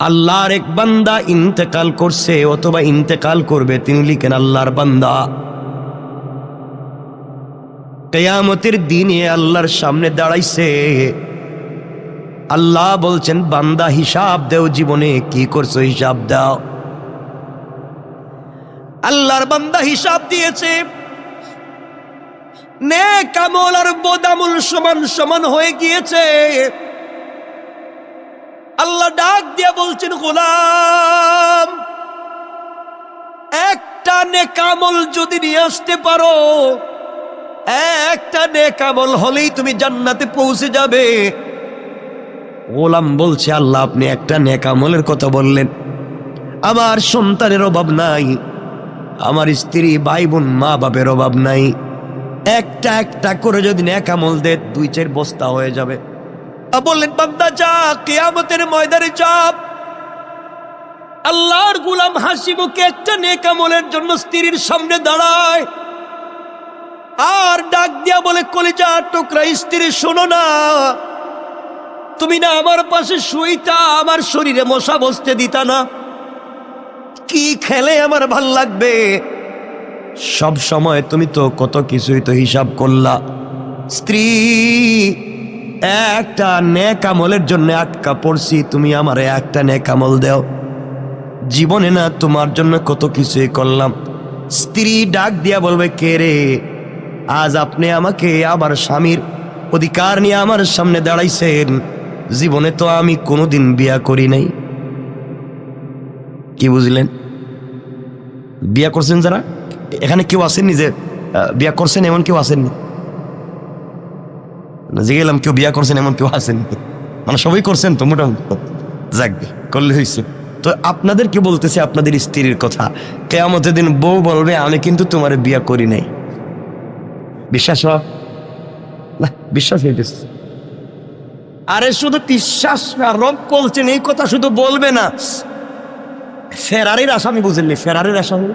আল্লাহর এক বান্দা ইন্তেকাল করছে অথবা ইন্তেকাল করবে, তিনি লিখেন আল্লাহর বান্দা। কেয়ামতের দিনে আল্লাহর সামনে দাঁড়াইছে। আল্লাহ বলছেন, বান্দা, হিসাব দেও জীবনে, কি করছ হিসাব দাও। আল্লাহর বান্দা হিসাব দিয়েছে নে কামল আর বোদামুল সমান সমান হয়ে গিয়েছে। আল্লাহ ডাক দিয়ে বলছেন, গোলাম, একটা নেকামল যদি নিয়ে আসতে পারো, একটা নেকামল হলেই তুমি জান্নাতে পৌঁছে যাবে। গোলাম বলছে, আল্লাহ, আপনি একটা নেকামলের কথা বললেন। আমার সন্তানের অভাব নাই, আমার স্ত্রী ভাই বোন মা বাপের অভাব নাই। একটা একটা করে যদি নেকামল দে দুই চার বস্তা হয়ে যাবে। বললেন, বান্দা যা, কেয়ামতের ময়দানে চাপ আল্লাহর গুলাম হাসি মুখে একটা নেকামলের জন্য স্ত্রীর সামনে দাঁড়ায়। আর ডাক দিয়া বলে, কলিজা, টুকরা, স্ত্রী, শোনো না। তুমি না আমার পাশে শুইতা, আমার শরীরে মশা বসতে দিতা না। কি খেলে আমার ভালো লাগবে? সব সময় তুমি তো কত কিছুই তো হিসাব করলা। স্ত্রী একটা নেকামলের জন্য আটকা পড়ছি, তুমি আমার একটা নেকামল দেও। জীবনে না তোমার জন্য কত কিছুই করলাম। স্ত্রী ডাক দিয়া বলবে, কে রে? আজ আপনি আমাকে আমার স্বামীর অধিকার নিয়ে আমার সামনে দাঁড়াইছেন। জীবনে তো আমি কোনোদিন বিয়া করি নাই। কি বুঝলেন? বিয়া করছেন যারা? এখানে কেউ আসেননি যে বিয়া করছেন এমন কেউ আসেননি? গেলাম কেউ বিয়া করছেন এমন কেউ আসেননি মানে সবাই করছেন তো, মোটামুটি। করলে হয়েছে তো আপনাদের কি বলতেছে আপনাদের স্ত্রীর কথা। কেয়ামতের দিন বউ বলবে, আমি কিন্তু তোমার বিয়া করি নাই। বিশ্বাস না, বিশ্বাস হইতেছে। আরে শুধু বিশ্বাস রব বলছেন, এই কথা শুধু বলবে না। ফেরারির আসামি বুঝলি ফেরারির আসামি?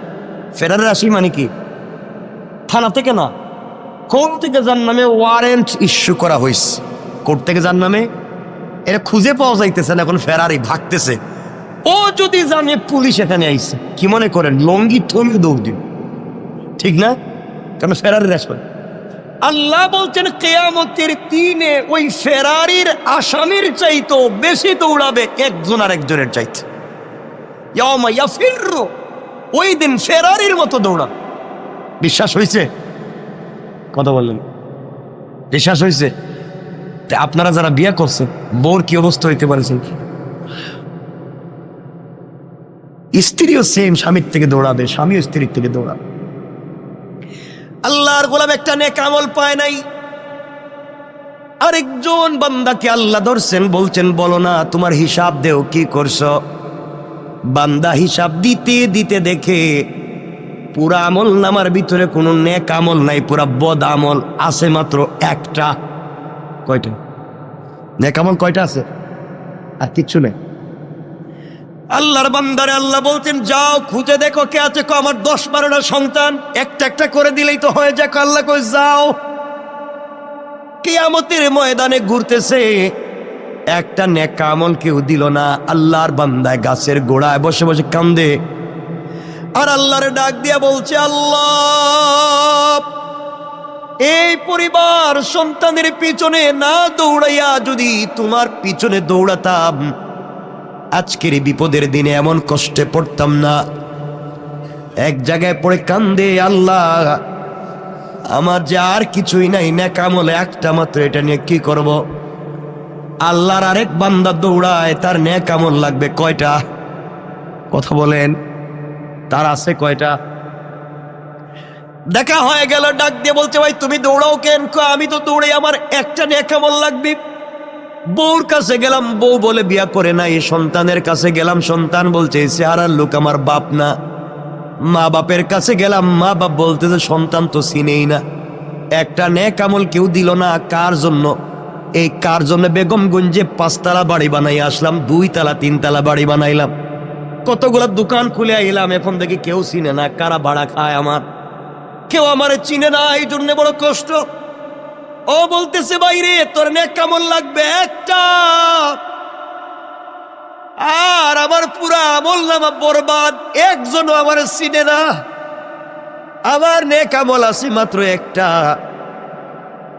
ফেরারির আসামি মানে কি? থানা থেকে না কোন থেকে যার নামে ওয়ারেন্ট ইস্যু করা হয়েছে কোর্ট থেকে যার নামে এটা খুঁজে পাওয়া যাইতেছে না, এখন ফেরারি ভাগতেছে। ও যদি জানে, পুলিশ এখানে আইছে। কি মনে করেন? লঙ্গি থমি দৌড় দিন ঠিক না? কারণ ফেরারির আসামি আল্লাহ বলছেন, কেয়ামতের দিনে ওই ফেরারির আসামির চাইতো বেশি দৌড়াবে একজন আর একজনের চাইতে। ওই দিন ফেরারির মতো দৌড়া বিশ্বাস হয়েছে কথা বললেন। বিশ্বাস হয়েছে? আপনারা যারা বিয়ে করছেন বোর কি অবস্থা হইতে পারেছেন স্ত্রীও সেম স্বামীর থেকে দৌড়াবে, স্বামীও স্ত্রীর থেকে দৌড়াবে। আল্লাহর গোলাম একটা নেক আমল পায় নাই। আরেকজন বান্দাকে আল্লাহ ধরছেন, বলছেন, বলো না, তোমার হিসাব দেও, কি করছ? বান্দা হিসাব দিতে দিতে দেখে পুরা আমল নামার ভিতরে কোনো নেক আমল নাই, পুরা বদ আমল আছে মাত্র একটা। কয়টা? নেক আমল কয়টা আছে? আর কিচ্ছু নেই। আল্লাহর বান্দারে আল্লাহ বলছেন, যাও, খুঁজে দেখো কে আছে। কো আমার দশ বারোটা সন্তান। একটা একটা করে দিলেই তো হয়ে যাক আল্লাহ কই যাও। কিয়ামতের ময়দানে ঘুরতেছে। একটা নেকা আমল কেউ দিল না। আল্লাহর বান্দায় গাছের গোড়ায় বসে বসে কান্দে। আর আল্লাহরে ডাক দিয়া বলছে, আল্লাহ, এই পরিবার সন্তানের পিছনে না দৌড়াইয়া যদি তোমার পিছনে দৌড়াতাম, আজকের বিপদের দিনে এমন কষ্টে পড়তাম না। এক জায়গায় পড়ে কান্দে, আল্লাহ, আমার যে আর কিছুই নাই নেকামলে একটা মাত্র, এটা নিয়ে কি করব? আল্লাহর আরেক বান্দা দৌড়ায়, তার নেকামল লাগবে কয়টা? কথা বলেন। তার আছে কয়টা? দেখা হয়ে গেল, ডাক দিয়ে বলছে, ভাই, তুমি দৌড়াও কেন? আমি তো দৌড়ে আমার একটা নেকামল লাগবে। বউর কাছে গেলাম, বউ বলে, বিয়া করে না এই সন্তানের কাছে গেলাম। সন্তান বলছে চেহারার লোক আমার বাপ না। মা বাপের কাছে গেলাম, মা বাপ বলতে, যে সন্তান তো চিনেই না। একটা নেক আমল কেউ দিল না, কার জন্য? এই কার জন্য বেগমগঞ্জে পাঁচতলা বাড়ি বানাই আসলাম দুই তালা তিন তালা বাড়ি বানাইলাম। কতগুলো দোকান খুলে আইলাম, এখন দেখি কেউ চিনে না কারা ভাড়া খায় আমার। কেউ আমারে চিনে না, এই জন্য বড় কষ্ট। ও বলতেছে, বাইরে, তোর নে কেমন লাগবে? একটা। আর আমার পুরা আমল নামা বরবাদ, একজনও আমার চিনে না। আমার নেক আমল আছে মাত্র একটা।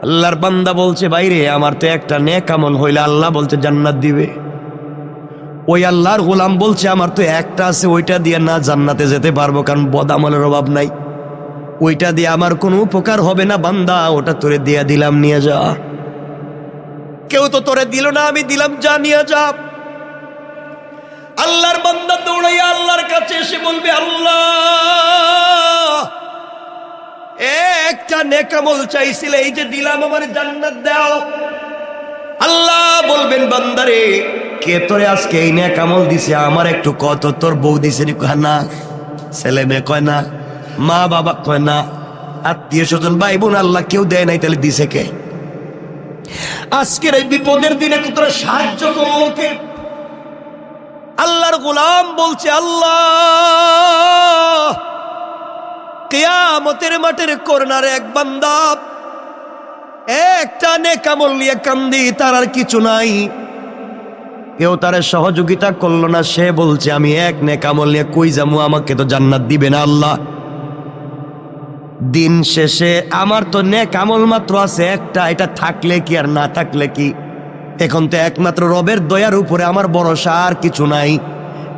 আল্লাহর বান্দা বলছে, বাইরে, আমার তো একটা নেক আমল হইলে আল্লাহ বলছে জান্নাত দিবে। ওই আল্লাহর গোলাম বলছে, আমার তো একটা আছে, ওইটা দিয়ে না জান্নাতে যেতে পারব, কারণ বদামলের অভাব নাই। ওইটা দিয়ে আমার কোনো উপকার হবে না, বান্দা, ওটা তোরে দিয়ে দিলাম, নিয়ে যা। কেউ তো তোরে দিল না, আমি দিলাম, যা, নিয়ে যা। আল্লাহর বান্দা দৌড়াইয়া আল্লাহর কাছে এসে বলবে, আল্লাহ, একটা নেকামল চাইছিলে, এই যে দিলাম, আমার জান্নাত দাও। আল্লাহ বলবেন, বান্দারে কে তোরে আজকে এই নেকামল দিছে? আমার একটু কত তোর বউ দিছে নি? ছেলে মেয়ে কয় না, মা বাবা কয় না, আত্মীয় স্বজন, ভাই বোন, আল্লাহ কেউ দেয় নাই, তাহলে দিছে কে? আজকের এই বিপদের দিনে তোরা সাহায্য করল আল্লাহর গোলাম বলছে, আল্লাহ, কেয়ামতের মাঠের করোনার এক বান্দা, একটা নেকামল নিয়ে কান্দি, তার আর কিছু নাই। কেউ তার সহযোগিতা করল না, সে বলছে, আমি এক নেকামল নিয়ে কই যাব আমাকে তো জান্নাত দিবে না আল্লাহ। দিন শেষে আমার তো নেক আমল মাত্র আছে একটা, এটা থাকলে কি আর না থাকলে কি? এখন তো একমাত্র রবের দয়ার উপরে আমার ভরসা আর কিছু নাই।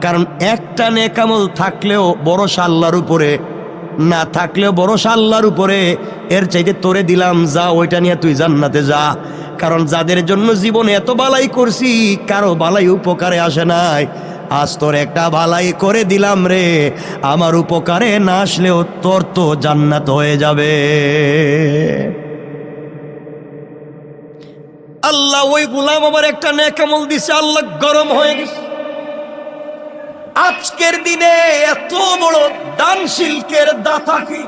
কারণ একটা নেক আমল থাকলেও ভরসা আল্লাহর উপরে না থাকলেও ভরসা আল্লাহর উপরে। এর চাইতে তোরে দিলাম, যা ওইটা নিয়ে তুই জান্নাতে যা। কারণ যাদের জন্য জীবনে এত বালাই করছি, কারও বালাই উপকারে আসে নাই। আজ তোর একটা ভালাই করে দিলাম রে। আমার উপকারে না আসলেও তোর তো জান্নাত হয়ে যাবে। আল্লাহ ওই গুলাম আমার একটা নেকামল দিছে, আল্লাহ গরম হয়ে গেছে। আজকের দিনে এত বড় দান শিল্পের দাতা কি?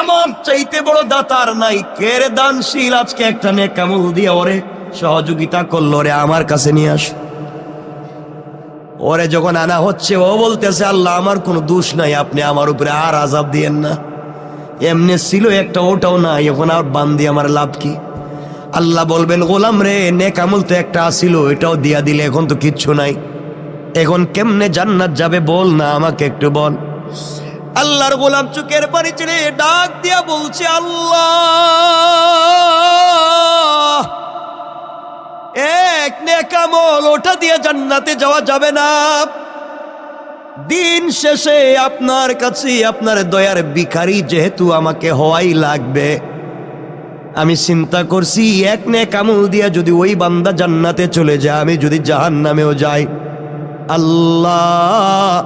আমার চাইতে বড় দাতার নাই। কের দানশীল আজকে একটা নেকামল দিয়ে ওরে সহযোগিতা করল রে, আমার কাছে নিয়ে আস। ওরে যখন আনা হচ্ছে, ও বলতেছে, আল্লাহ, আমার কোনো দোষ নাই, আপনি আমার উপরে আর আজাব দিয়েন না। এমনি ছিল একটা, ওটাও না এখন আর বান্দি আমার লাভ কি? আল্লাহ বলবেন, গোলাম রে নেকামল তো একটা আসিল এটাও দিয়া দিলে, এখন তো কিচ্ছু নাই। এখন কেমনে জান্নাত যাবে বল না আমাকে একটু বল। আল্লাহর গোলাম চুকের পানি ছেড়ে ডাক দিয়া বলছে, আল্লাহ! এক নেকামল ওটা দিয়ে জান্নাতে যাওয়া যাবে না। দিন শেষে আপনার কাছে আপনার দয়ার ভিখারি যেহেতু আমাকে হওয়াই লাগবে। আমি চিন্তা করছি, এক নে কামল দিয়া যদি ওই বান্দা জান্নাতে চলে যায়, আমি যদি জাহান নামেও যাই আল্লাহ,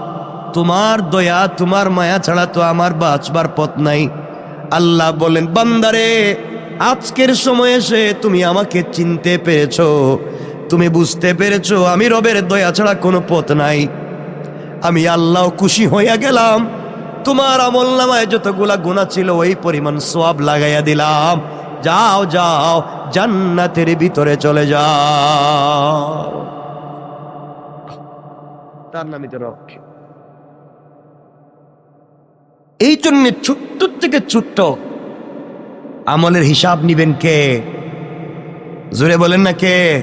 তোমার দয়া, তোমার মায়া ছাড়া তো আমার বাঁচবার পথ নাই। আল্লাহ বলেন, বান্দারে, আজকের সময় এসে তুমি আমাকে চিনতে পেরেছ। তুমি বুঝতে পেরেছ, আমি রবের দয়া ছাড়া কোনো পথ নাই। আমি আল্লাহ খুশি হইয়া গেলাম। তোমার আমল নামায় যতগুলা গুণা ছিল, ওই পরিমাণ সব লাগাইয়া দিলাম। যাও যাও, জান্নাতের ভিতরে চলে যাও। তার নামই রক্ষে। এই জন্য ছোট্ট থেকে ছোট্ট আমলের হিসাব নিবেন কে? জোরে বলেন না কে?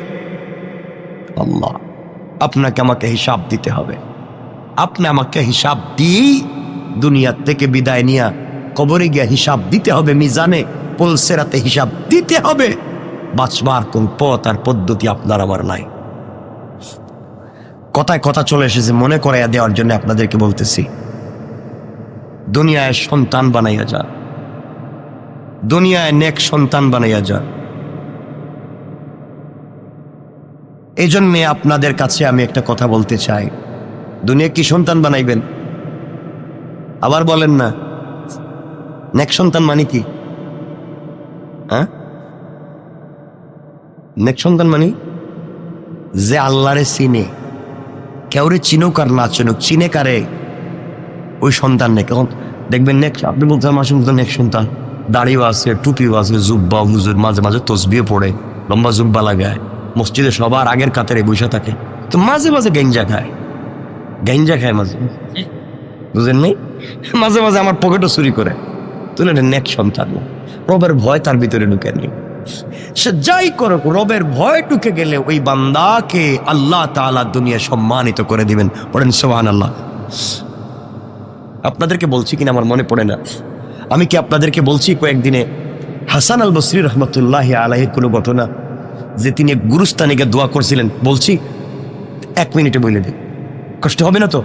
আল্লাহ, আপনাকে আমাকে হিসাব দিতে হবে। আপনি আমাকে হিসাব দিয়েই দুনিয়ার থেকে বিদায় নিয়া কবরে গিয়া হিসাব দিতে হবে, মিজানে পলসেরাতে হিসাব দিতে হবে। বাঁচবার কোন পথ আর পদ্ধতি আপনার আমার নাই। কথায় কথা চলে এসেছে, মনে করাইয়া দেওয়ার জন্য আপনাদেরকে বলতেছি। দুনিয়ায় সন্তান বানাইয়া যান দুনিয়ায় নেক সন্তান বানাইয়া যান এই জন্যে আপনাদের কাছে আমি একটা কথা বলতে চাই। দুনিয়া কি সন্তান বানাইবেন? আবার বলেন না। নেক সন্তান মানে কি? হ্যাঁ? নেক সন্তান মানে যে আল্লাহরে চিনে। কেউরে চিনুক আর না চিনুক, চিনে কারে? ওই সন্তান নেই কারণ দেখবেন নেক আপনি বলতে মাসুম তো নেক সন্তান। দাড়িও আছে, টুপিও আছে, জুব্বা, হুজুর, মাঝে মাঝে তসবিও পড়ে, লম্বা জুব্বা লাগায়, মসজিদে সবার আগের কাতারে বসে থাকে। তো মাঝে মাঝে গেঞ্জা খায়। গেঞ্জা খায় মাঝে বুঝেন নেই? মাঝে মাঝে আমার পকেটও চুরি করে। তুলে নেক সন্তান। রবের ভয় তার ভিতরে ঢুকেননি সে যাই করুক, রবের ভয় টুকে গেলে ওই বান্দাকে আল্লাহ তাআলা দুনিয়া সম্মানিত করে দিবেন। পড়েন সোহান আল্লাহ আপনাদেরকে বলছি কিনা আমার মনে পড়ে না। আমি কি আপনাদেরকে বলছি কয়েকদিনে? হাসান আল বসরি রহমতুল্লাহ আলাহের কোনো ঘটনা যে তিনি গিয়ে দোয়া করছিলেন? বলছি, এক মিনিটে বলে দিন কষ্ট হবে না তো?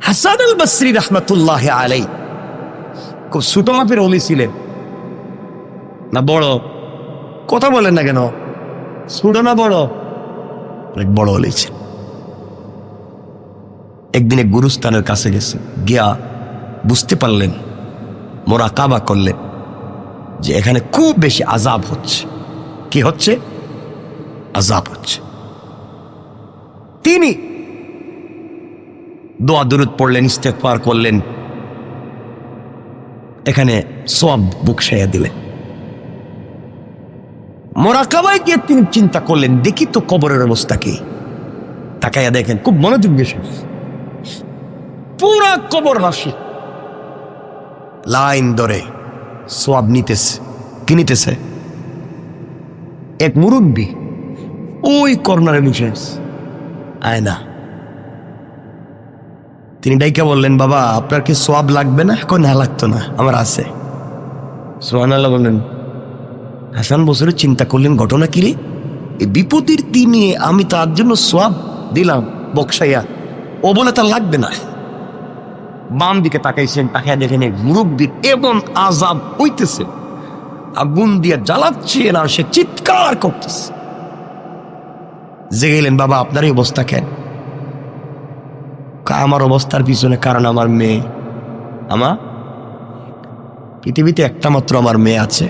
হাসান আল বসরি রহমতুল্লাহ আলাই খুব ছোট মাপের অলি ছিলেন। না বড়। কথা বলেন না কেন? ছোট না বড়। অনেক বড় অলি ছিল একদিনে গুরুস্থানের কাছে গেছে। গিয়া বুঝতে পারলেন মোরা কাবা করলেন যে এখানে খুব বেশি আজাব হচ্ছে। কি হচ্ছে? আজাব হচ্ছে। তিনি দোয়া দূরত পড়লেন ইস্তেকবার করলেন। এখানে সব বুক সাইয়া দিলেন। মোরাকাবায় গিয়ে তিনি চিন্তা করলেন, দেখি তো কবরের অবস্থা কি। তাকাইয়া দেখেন, খুব মনোযোগ দিয়ে পুরা কবর হাসি লাইন ধরে সোয়াব নিতেছে, কি নিতেছে? এক মুরব্বী ওই কর্নারে আছে। আয়না তিনি ডাইকা বললেন, বাবা, আপনার কি সোয়াব লাগবে না? এখন না, লাগতো না, আমার আছে। সোহান আল্লাহ বললেন হাসান বছরের চিন্তা করলেন, ঘটনা কি রে? এই বিপদের দিনে আমি তার জন্য সোয়াব দিলাম বক্সাইয়া ও বলে তার লাগবে না। বাম দিকে তাকাইছেন তাকায় দেখেন মুরব্বীর এবং আজাব হইতেছে। আগুন দিয়ে জ্বালাচ্ছেন আর সে চিৎকার করতেছে। জেগেলেন বাবা, আপনার এই অবস্থা কেন? আমার অবস্থার পিছনে কারণ আমার মেয়ে। আমার পৃথিবীতে একটা মাত্র আমার মেয়ে আছে।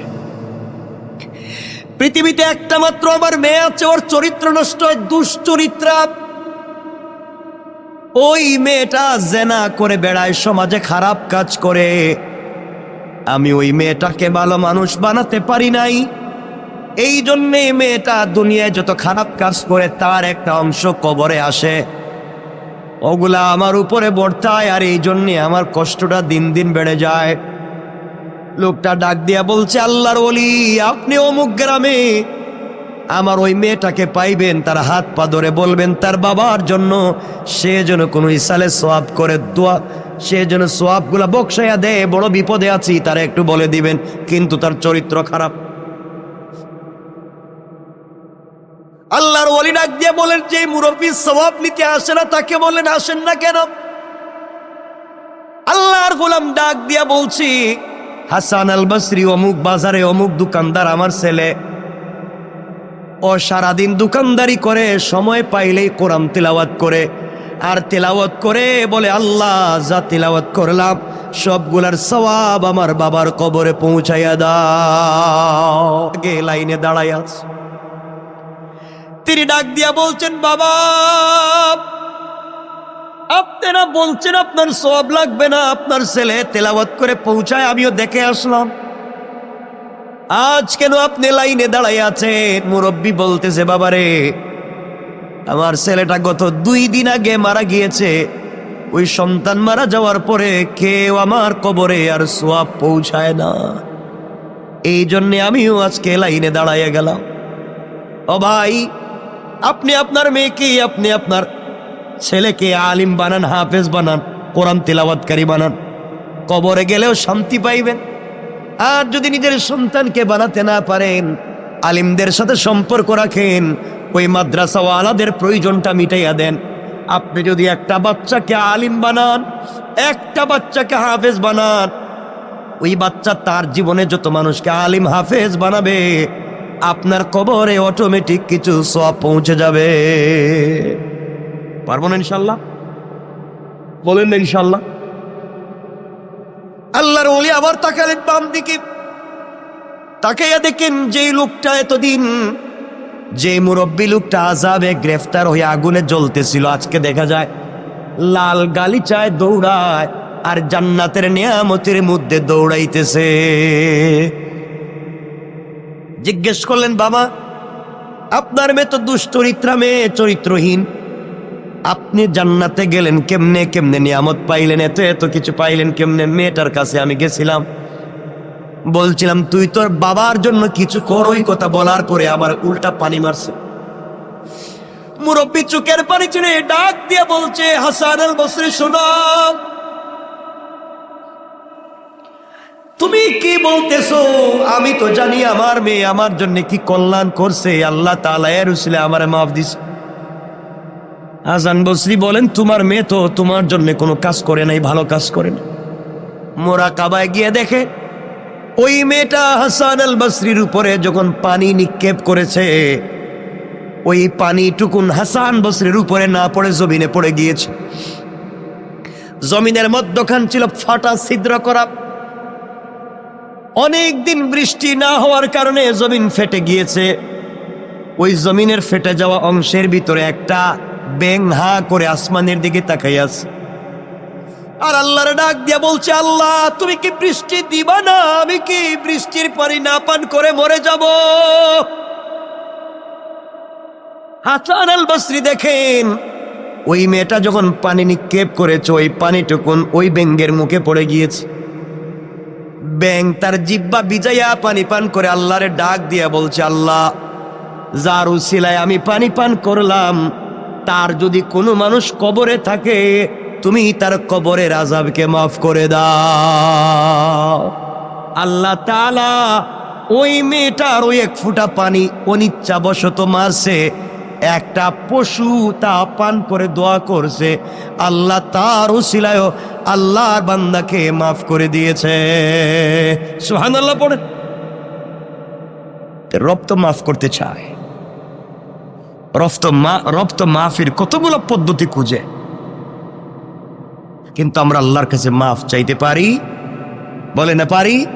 পৃথিবীতে একটা মাত্র আমার মেয়ে আছে, ওর চরিত্র নষ্ট দুশ্চরিত্রা। ওই মেয়েটা জেনা করে বেড়ায়, সমাজে খারাপ কাজ করে। আমি ওই মেয়েটাকে ভালো মানুষ বানাতে পারি নাই। এই জন্যে মেয়েটা দুনিয়ায় যত খারাপ কাজ করে, তার একটা অংশ কবরে আসে। ওগুলা আমার উপরে বর্তায়, আর এই জন্যে আমার কষ্টটা দিন দিন বেড়ে যায়। লোকটা ডাক দিয়া বলছে, আল্লাহর ওলি, আপনি অমুক গ্রামে? আমার ওই মেয়েটাকে পাইবেন, তার হাত পা ধরে বলবেন, তার বাবার জন্য সে যেন কোনো ইসালে সোয়াব করে দোয়া, সে যেন সোয়াবগুলা বকসাইয়া দেয় বড় বিপদে আছি, তারা একটু বলে দিবেন, কিন্তু তার চরিত্র খারাপ। আল্লাহর ওলি ডাক দিয়ে বলেন যে মুরব্বী সবাব নিতে আসে না, তাকে বলেন আসেন না কেন? আল্লাহর গোলাম ডাক দিয়া বলছি হাসান আল বসরি অমুক বাজারে অমুক দোকানদার, আমার ছেলে। ও সারাদিন দোকানদারি করে, সময় পাইলেই কোরআন তেলাওয়াত করে। আর তেলাওয়াত করে বলে, আল্লাহ, যা তেলাওয়াত করলাম, সবগুলার সবাব আমার বাবার কবরে পৌঁছাইয়া দাও। আগে লাইনে দাঁড়াই আছে। তিনি ডাক দিয়া বলছেন, বাবা আপনারা বলছেন আপনার সব লাগবে না, আপনার ছেলে তেলাওয়াত করে পৌঁছায়, আমিও দেখে আসলাম। আজ কেন আপনি লাইনে দাঁড়াই আছেন? মুরব্বী বলতেছে, বাবারে, আমার ছেলেটা গত দুই দিন আগে মারা গিয়েছে। ওই সন্তান মারা যাওয়ার পরে কেউ আমার কবরে আর সোয়াব পৌঁছায় না। এই জন্যে আমিও আজকে লাইনে দাঁড়াইয়া গেলাম। ও ভাই, আপনি আপনার মেয়েকে আপনি আপনার ছেলেকে আলিম বানান, হাফেজ বানান, কোরআন তিলাওয়াতকারী বানান। কবরে গেলেও শান্তি পাইবেন। আর যদি নিজের সন্তানকে বানাতে না পারেন, আলিমদের সাথে সম্পর্ক রাখেন, ওই মাদ্রাসাওয়ালাদের প্রয়োজনটা মিটাইয়া দেন। আপনি যদি একটা বাচ্চাকে আলিম বানান, একটা বাচ্চাকে হাফেজ বানান, ওই বাচ্চা তার জীবনে যত মানুষকে আলিম, হাফেজ বানাবে, আপনার কবরে অটোমেটিক কিছু সব পৌঁছে যাবে। পারব না ইনশাল্লাহ বলেন না ইনশাল্লাহ আল্লাহর ওলি আবার তাকালেন বাম দিকে। তাকাইয়া দেখেন যেই লোকটা এতদিন যে মুরব্বী লোকটা আজাবে গ্রেফতার হয়ে আগুনে জ্বলতেছিল। আজকে দেখা যায় লাল গালিচায় দৌড়ায় আর জান্নাতের নিয়ামতের মধ্যে দৌড়াইতেছে। জিজ্ঞেস করলেন, বাবা, আপনার মেয়ে তো দুশ্চরিত্রা মেয়ে, চরিত্রহীন। আপনি জান্নাতে গেলেন কেমনে কেমনে নিয়ামত পাইলেন? এত এত কিছু পাইলেন কেমনে? মেয়েটার কাছে আমি গেছিলাম। বলছিলাম, তুই তোর বাবার জন্য কিছু কর, ওই কথা বলার পরে আমার উল্টা পানি মারছে। মুরব্বী চুকের পানি ছেড়ে ডাক দিয়ে বলছে, হাসান বসরি, শোনো। তুমি কি বলতেছো? আমি তো জানি আমার মেয়ে আমার জন্য কি কল্যাণ করছে। আল্লাহ তাআলা এর আমার মাফ দিছে। হাসান বসরি বলেন, তোমার মেয়ে তো তোমার জন্য কোনো কাজ করে নাই, ভালো কাজ করে না মোরা কাবায় গিয়ে দেখে, ওই মেয়েটা হাসান আল বসরির উপরে যখন পানি নিক্ষেপ করেছে, ওই পানি টুকুন হাসান বসরির উপরে না পড়ে জমিনে পড়ে গিয়েছে। জমিনের মধ্যখান ছিল ফাটা ছিদ্র করা। অনেক দিন বৃষ্টি না হওয়ার কারণে জমিন ফেটে গিয়েছে। ওই জমিনের ফেটে যাওয়া অংশের ভিতরে একটা ব্যাং হা করে আসমানের দিকে তাকাই আর আল্লাহর ডাক দিয়া বলছে, আল্লাহ, তুমি কি বৃষ্টি দিবা না? আমি কি বৃষ্টির পানি না পান করে মরে যাব? হাসান আল বসরি দেখেন, ওই মেয়েটা যখন পানি নিক্ষেপ করেছে, ওই পানিটুকুন ওই ব্যাঙ্গের মুখে পড়ে গিয়েছে। ব্যাং তার জিব্বা বিজাইয়া পানি পান করে আল্লাহরে ডাক দিয়া বলছে, আল্লাহ, যার উসিলায় আমি পানি পান করলাম তার যদি কোনো মানুষ কবরে থাকে, তুমি তার কবরের আজাবকে মাফ করে দাও। আল্লাহ তালা ওই মেয়েটার ওই এক ফুটা পানি অনিচ্ছাবশত মারছে। একটা পশু তা পান করে দোয়া করছে। আল্লাহ তার উসিলায় আল্লাহর বান্দাকে মাফ করে দিয়েছে। সুহান আল্লাহ পড়ে রব মাফ করতে চায়। রব তো মা রব তো মাফির কতগুলো পদ্ধতি খুঁজে? কিন্তু আমরা আল্লাহর কাছে মাফ চাইতে পারি? বলে না পারি?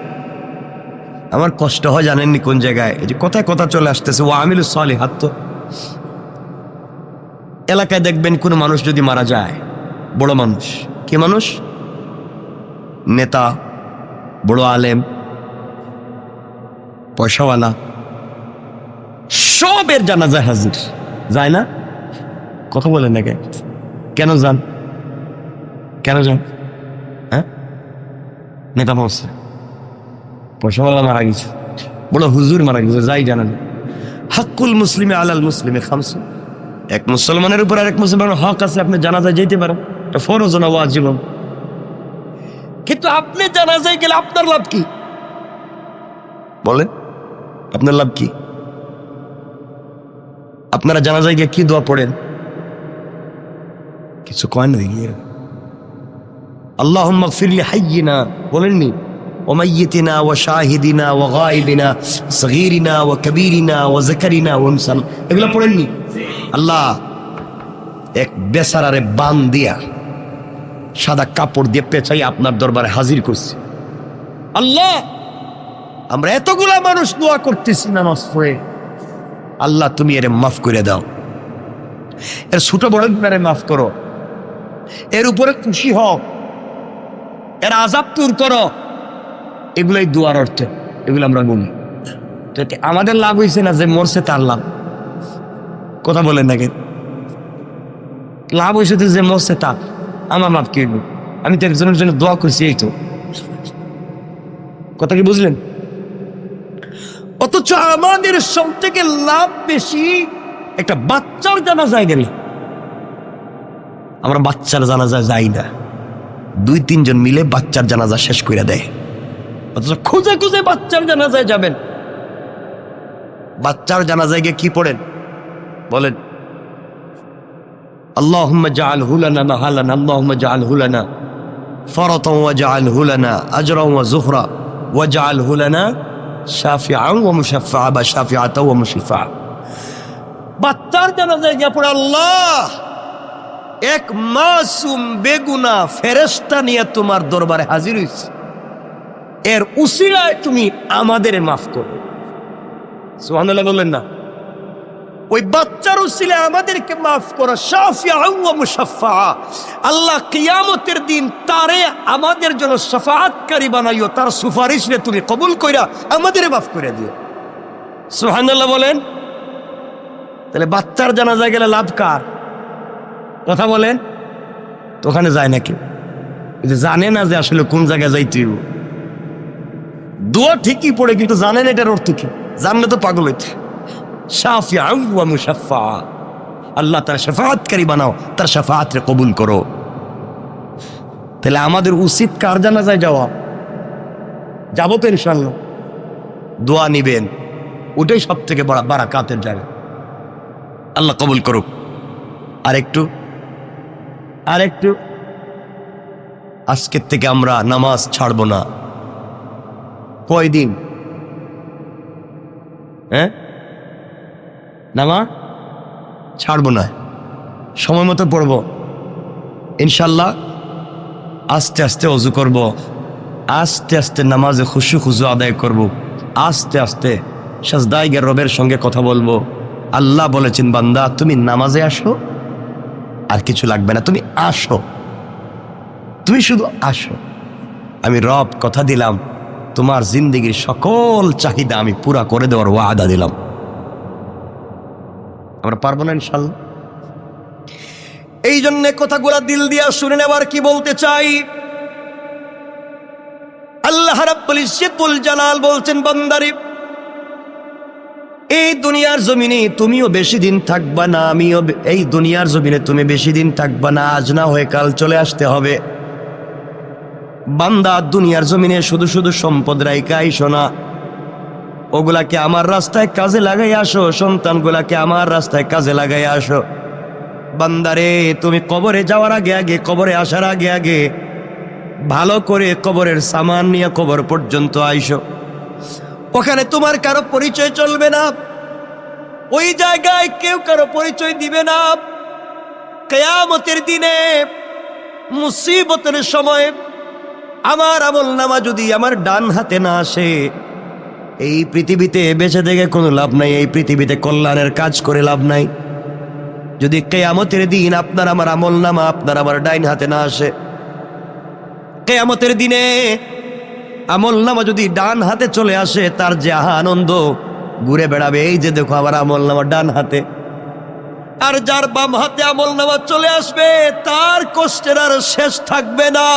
আমার কষ্ট হয় জানেননি কোন জায়গায়? এই যে কোথায় কথা চলে আসতেছে ও আমিল সালে হাত তো। এলাকায় দেখবেন কোনো মানুষ যদি মারা যায়, বড় মানুষ। কি মানুষ? নেতা, বড় আলেম, পয়সাওয়ালা। সবের জানাজায় হাজির। যায় না? কথা বলেন না কেন? যান? কেন যান? হ্যাঁ? নেতা মরছে পয়সাওয়ালা মারা গেছে। বড় হুজুর মারা গেছে, যাই জানা যায় হাক্কুল মুসলিমে আলাল মুসলিমে খামসু এক মুসলমানের উপর আরেক মুসলমানের হক আছে, আপনি জানাজায় যেতে পারেন। এটা ফরজ না ওয়াজিব? কিন্তু আপনি জানাজায় গেলে আপনার লাভ কি? বলেন, আপনার লাভ কি? আপনারা জানাজায় গিয়ে কি দোয়া পড়েন কিছু কয় না দেখি আল্লাহ ফিরলি হাইয়িনা বলেননি وميتنا وشاهدنا وغائبنا صغيرنا وكبيرنا وذكرنا وانسان এগুলো পড়েননি আল্লাহ এক বেসারারে বান দিয়া সাদা কাপড় দিয়ে পেঁচাই আপনার দরবারে হাজির করছি আল্লাহ আমরা এতগুলা মানুষ দোয়া করতেছি নামাজ পড়ে আল্লাহ, তুমি এর মাফ করে দাও। এর ছোট বড় গুণারে মাফ করো। এর উপরে খুশি হও। এর আজাব দূর করো। এগুলোই দোয়ার অর্থ, এগুলো আমরা গুনি তো আমাদের লাভ হয়েছে না যে মরছে তার লাভ? কথা বলেন নাকি? লাভ হয়েছে তো যে মরছে তার। আমার লাভ কি আমি তো একজনের জন্য দোয়া করছি, এই তো। কথা কি বুঝলেন? অথচ আমাদের সব থেকে লাভ বেশি একটা বাচ্চার জানা যায় গেল। আমরা বাচ্চার জানাজা যাই না। দুই, তিনজন মিলে বাচ্চার জানাজা শেষ করে দেয়। অথচ খুঁজে খুঁজে বাচ্চার জানাজায় যাবেন। বাচ্চার জানাজায় গিয়ে কি পড়েন? বলেন আল্লাহ জাল হুলানা মাহালানা আল্লাহ জাল হুলানা ফরত ওয়া জাল হুলানা আজরা ওয়া জুহরা ওয়া জাল হুলানা শাফিয়াং ও মুসাফা বা সাফিয়াতাও ও মুসিফা বাত্তার জানাজায় গিয়ে পড়ে আল্লাহ, এক মাসুম বেগুনা ফেরেস্তা নিয়ে তোমার দরবারে হাজির হয়েছে এর উসিলায় তুমি আমাদের মাফ করবে সোহানুল্লাহ বললেন না। ওই বাচ্চার উসিলে আমাদেরকে মাফ করো সাফিয়া আল্লাহ কিয়ামতের দিন তারে আমাদের জন্য শাফাআতকারী বানাইও, তার সুপারিশ রে তুমি কবুল কইরা আমাদের মাফ করে দিও। সুবহানাল্লাহ বলেন? তাহলে বাচ্চার জানাজা গেলে লাভ কার? কথা বলেন? তো ওখানে যায় না কেউ এই যে জানে না যে আসলে কোন জায়গায় যাইতে দোয়া ঠিকই পড়ে, কিন্তু জানেন এটার অর্থ কি? জানলে তো পাগল হইতে। আল্লাহ তার শাফাতকারী বানাও, তার শাফাতরে কবুল করো। তাহলে আমাদের উচিত কার জানা যায় যাওয়া? যাব তো ইনশাল্লাহ দোয়া নিবেন। ওটাই সব থেকে বড় বারাকাতের জায়গা। আল্লাহ কবুল করুক। আরেকটু। আরেকটু। আজকের থেকে আমরা নামাজ ছাড়বো না। কয়দিন? হ্যাঁ? নামাজ ছাড়বো না। সময় মতো পড়ব। ইনশাল্লাহ আস্তে আস্তে অজু করব। আস্তে আস্তে নামাজে খুশু খুশু আদায় করব। আস্তে আস্তে সাজদাইগের রবের সঙ্গে কথা বলব। আল্লাহ বলেছেন, বান্দা, তুমি নামাজে আসো, আর কিছু লাগবে না। তুমি আসো। তুমি শুধু আসো। আমি রব, কথা দিলাম। তোমার জিন্দগির সকল চাহিদা আমি পুরা করে দেওয়ার ওয়াদা দিলাম। আমরা পারব না ইনশাল্লাহ। এই জন্যে কথাগুলা দিল দিয়া শুনে নেবার কি বলতে চাই? আল্লাহ রাব্বুল জালাল বলছেন, বান্দারে, এই দুনিয়ার জমিনে তুমিও বেশি দিন থাকবা না, আমিও এই দুনিয়ার জমিনে তুমি বেশি দিন থাকবা না, আজ না হয়ে কাল চলে আসতে হবে। বান্দা দুনিয়ার জমিনে শুধু শুধু সম্পদ রাইকা আইসো না। ওগুলাকে আমার রাস্তায় কাজে লাগাই আসো, সন্তানগুলাকে আমার রাস্তায় কাজে লাগাই আসো। বান্দারে, তুমি কবরে যাওয়ার আগে আগে, কবরে আসার আগে আগে ভালো করে কবরের সামান নিয়ে কবর পর্যন্ত আইসো। ওখানে তোমার কারও পরিচয় চলবে না। ওই জায়গায় কেউ কারও পরিচয় দিবে না। কেয়ামতের দিনে, মুসিবতের সময় আমার আমল নামা যদি আমার ডান হাতে না আসে এই পৃথিবীতে বেঁচে থেকে কোনো লাভ নাই, এই পৃথিবীতে কল্যাণের কাজ করে লাভ নাই। যদি কেয়ামতের দিন আপনার আমার আমল নামা আপনার আমার ডাইন হাতে না আসে, কেয়ামতের দিনে আমল নামা যদি ডান হাতে চলে আসে, তার যে আনন্দ ঘুরে বেড়াবে, এই যে দেখো আমার আমল নামা ডান হাতে। আর যার বাম হাতে আমল নামা চলে আসবে, তার কষ্টের আর শেষ থাকবে না।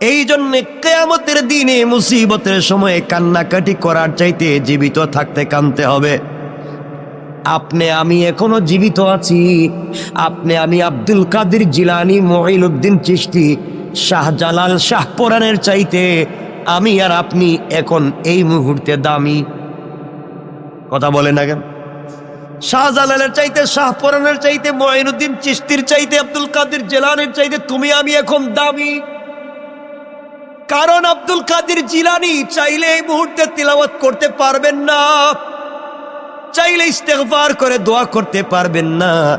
এই জন্যে কেয়ামতের দিনে মুসিবতের সময়ে কান্নাকাটি করার চাইতে জীবিত থাকতে কানতে হবে। আপনি, আমি এখনও জীবিত আছি। আপনি, আমি আব্দুল কাদির জিলানি মহিনুদ্দিন চিস্তি শাহজালাল শাহপরানের চাইতে। আমি আর আপনি এখন এই মুহূর্তে দামি। কথা বলে না কেন শাহজালালের চাইতে, শাহপরানের চাইতে মহিনুদ্দিন চিস্তির চাইতে, আব্দুল কাদের জেলানের চাইতে তুমি, আমি এখন দামি। কারণ আব্দুল কাদির জিলানি চাইলে এই মুহূর্তে তিলাওয়াত করতে পারবেন না। চাইলে ইস্তেগফার করে দোয়া করতে পারবেন না।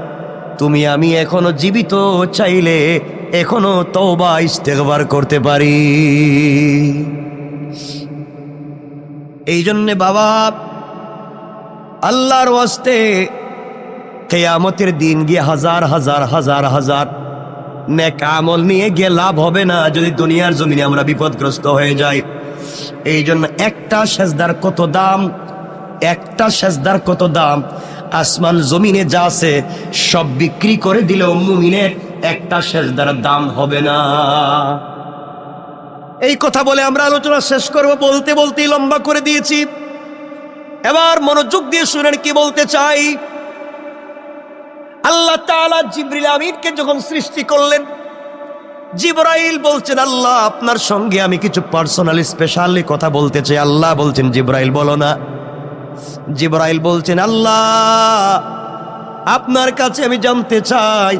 তুমি, আমি এখনও জীবিত, চাইলে এখনও তওবা, ইস্তেগফার করতে পারি। এই জন্যে বাবা, আল্লাহর ওয়াস্তে কেয়ামতের দিন গিয়ে হাজার হাজার হাজার হাজার নেক আমল নিয়ে গিয়ে লাভ হবে না। যদি দুনিয়ার জমিনে আমরা বিপদগ্রস্ত হয়ে যাই, এই জন্য একটা সেজদার কত দাম? একটা সেজদার কত দাম? আসমান জমিনে যা আছে, সব বিক্রি করে দিলেও মুমিনের একটা সেজদার দাম হবে না। এই কথা বলে আমরা আলোচনা শেষ করব। বলতে বলতেই লম্বা করে দিয়েছি। এবার মনোযোগ দিয়ে শুনেন কি বলতে চাই। আল্লাহ তাআলা জিবরিল আমিনকে যখন সৃষ্টি করলেন, জিব্রাইল বলছেন, আল্লাহ, আপনার সঙ্গে আমি কিছু পার্সোনালি স্পেশালি কথা বলতে চাই। আল্লাহ বলছেন, জিব্রাইল, বলো না। জিব্রাইল বলছেন, আল্লাহ, আপনার কাছে আমি জানতে চাই।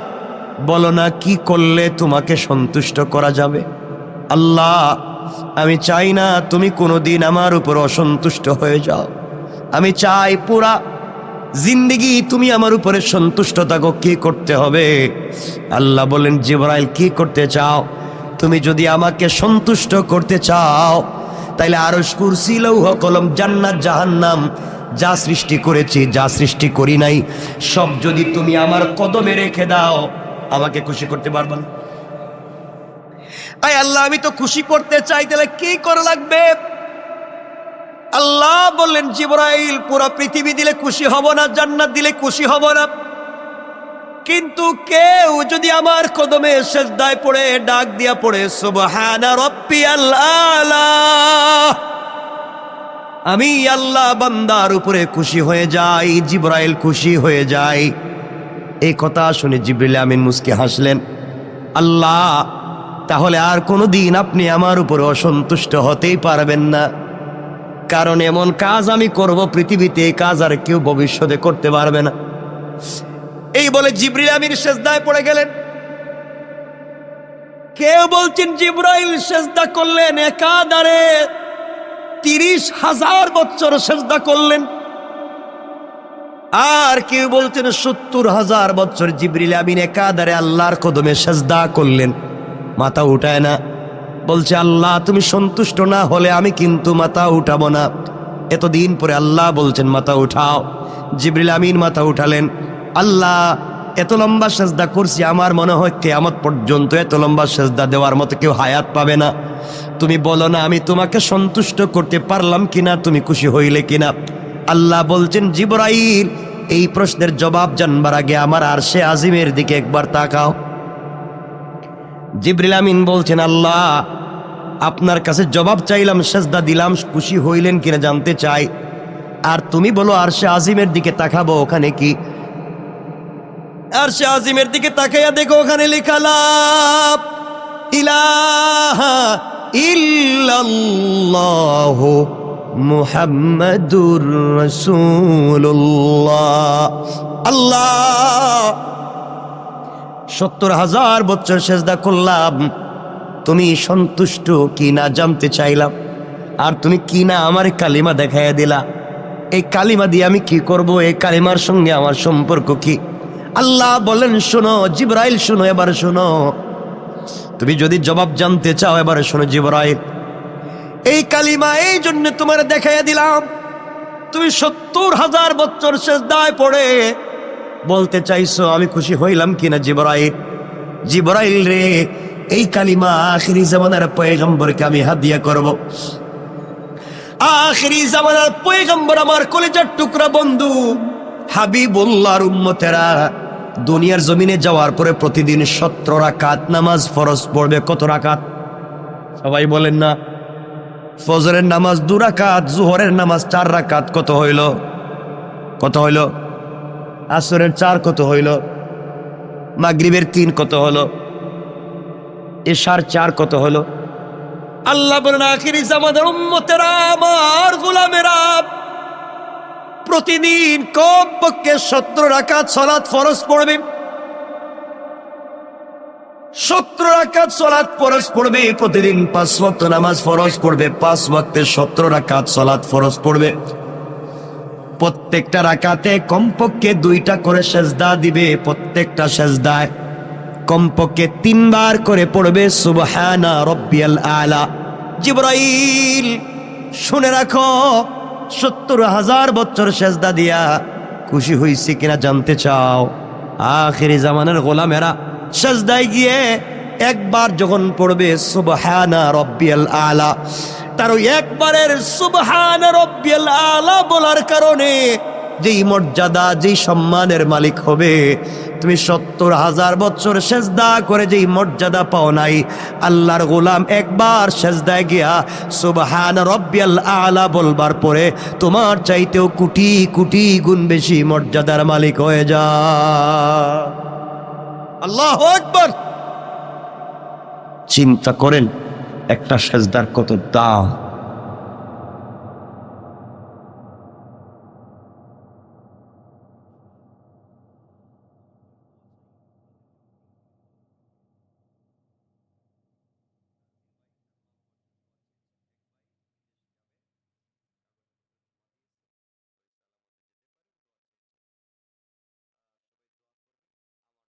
বলো না, কি করলে তোমাকে সন্তুষ্ট করা যাবে? আল্লাহ, আমি চাই না তুমি কোনোদিন আমার উপর অসন্তুষ্ট হয়ে যাও। আমি চাই পুরা জিন্দিগি, তুমি আমার উপরে সন্তুষ্ট থাকো, কি করতে হবে? আল্লাহ বলেন, জিব্রাইল, কি করতে চাও? তুমি যদি আমাকে সন্তুষ্ট করতে চাও, তাইলে আরও কুরসি, লৌহ কলম, জান্নাত, জাহান্নাম, যা সৃষ্টি করেছি, যা সৃষ্টি করি নাই, সব যদি তুমি আমার কদমে রেখে দাও, আমাকে খুশি করতে পারবা না। আল্লাহ, আমি তো খুশি করতে চাই, তাহলে কি করা লাগবে? আল্লাহ বললেন, জিব্রাইল, পুরো পৃথিবী দিলে খুশি হব না, জান্নাত দিলে খুশি হব না। কিন্তু কেউ যদি আমার কদমে সেজদায় পড়ে, ডাক দিয়া পড়ে, সুবহানা রব্বিয়াল আলা। আমি আল্লাহ বান্দার উপরে খুশি হয়ে যাই, জিব্রাইল খুশি হয়ে যাই। এই কথা শুনে জিব্রিল আমিন মুসকে হাসলেন। আল্লাহ, তাহলে আর কোনো দিন আপনি আমার উপরে অসন্তুষ্ট হতেই পারবেন না। কারণ এমন কাজ আমি করব, পৃথিবীতে এই কাজ আর কেউ ভবিষ্যতে করতে পারবে না। এই বলে জিব্রিল আমিন সেজদায় পড়ে গেলেন। কেউ বলছেন, জিব্রাইল সেজদা করলেন একাধারে তিরিশ হাজার বছর সেজদা করলেন। আর কেউ বলছেন, সত্তর হাজার বছর জিবরিল আমিন একাধারে আল্লাহর কদমে সেজদা করলেন। মাথা উঠায় না। বলছে, আল্লাহ, তুমি সন্তুষ্ট না হলে আমি কিন্তু মাথা উঠাবো না। এতদিন পরে আল্লাহ বলছেন, মাথা উঠাও। জিবরিল আমিন মাথা উঠালেন। আল্লাহ, এত লম্বা সেজদা করছি, আমার মনে হয় কেয়ামত পর্যন্ত এত লম্বা সেজদা দেওয়ার মতো কেউ হায়াত পাবে না। তুমি বলো না, আমি তোমাকে সন্তুষ্ট করতে পারলাম কিনা, তুমি খুশি হইলে কিনা? আল্লাহ বলছেন, জিবরাইল, এই প্রশ্নের জবাব জানবার আগে আমার আর সে আজিমের দিকে একবার তাকাও। জিবরিল আমিন বলছেন, আল্লাহ, আপনার কাছে জবাব চাইলাম, সেজদা দিলাম, খুশি হইলেন কিনা জানতে চাই। আর তুমি বলো আর সে আজিমের দিকে তাকাবো ওখানে কি? আর সে আজিমের দিকে তাকাইয়া দেখো, ওখানে লেখা লাভ ইলাহা ইল্লাল্লাহ মুহাম্মাদুর রাসূলুল্লাহ। আল্লাহ সত্তর হাজার বছর সেজদা করলাম। তুমি সন্তুষ্ট কি না জানতে চাইলাম। আর তুমি কি না আমার কালিমা দেখাইয়া দিলা। এই কালিমা দিয়ে আমি কি করব? এই কালিমার সঙ্গে আমার সম্পর্ক কি? আল্লাহ বলেন, শোনো, জিব্রাইল শোনো, এবার শোনো। তুমি যদি জবাব জানতে চাও, এবার শোনো জিব্রাইল। এই কালিমা এই জন্য তোমার দেখাইয়া দিলাম। তুমি সত্তর হাজার বছর শেষ দায় পড়ে বলতে চাইছো, আমি খুশি হইলাম কিনা জিবরাইল? জিবরাইল রে, এই কালিমা আখিরি জামানার পয়গম্বরকে আমি হাদিয়া করব। আখিরি জামানার পয়গম্বর আমার কলেজার টুকরা বন্ধু। হাবিবুল্লাহর উম্মতেরা, দুনিয়ার জমিনে যাওয়ার পরে প্রতিদিন সতেরো রাকাত নামাজ ফরজ পড়বে। কত রাকাত? সবাই বলেন না। ফজরের নামাজ দু রাকাত, জোহরের নামাজ চার রাকাত। কত হইল? কত হইল? আসরের চার কত হইল? মাগরিবের তিন কত হলো? এশার চার কত হলো? আল্লাহ বলেন, আখিরি জামানের উম্মতেরা, আমার গোলামেরা, প্রতিদিন কমপক্ষে সত্তর রাকাত সলাৎ ফরজ পড়বে। সত্তর রাকাত সলাৎ ফরজ পড়বে, প্রতিদিন পাঁচ ওয়াক্ত নামাজ ফরজ পড়বে, পাঁচ ওয়াক্তে সত্তর রাকাত সলাৎ ফরজ পড়বে। প্রত্যেকটা রাকাতে কমপক্ষে দুইটা করে সেজদা দিবে, প্রত্যেকটা সেজদায় কমপক্ষে তিনবার করে পড়বে, সুবহানা রব্বিয়াল আলা। জিব্রাইল, শুনে রাখো, সত্তর হাজার বছর সেজদা দিয়া খুশি হইছে কিনা জানতে চাও। আখিরি জামানের গোলামেরা সেজদায় গিয়ে একবার যখন পড়বে, সুবহানা রব্বিয়াল আলা। তার ওই একবারের সুবহান আলা বলার কারণে যেই মর্যাদা, যেই সম্মানের মালিক হবে, তুমি সত্তর হাজার বছর সেজদা করে যেই মর্যাদা পাও নাই, আল্লাহর গোলাম একবার সেজদায় গিয়া সুবহান রব্বিয়াল আলা বলবার পরে তোমার চাইতেও কুটি কুটি গুণ বেশি মর্যাদার মালিক হয়ে যা। আল্লাহ একবার চিন্তা করেন একটা সেজদার কত দাম?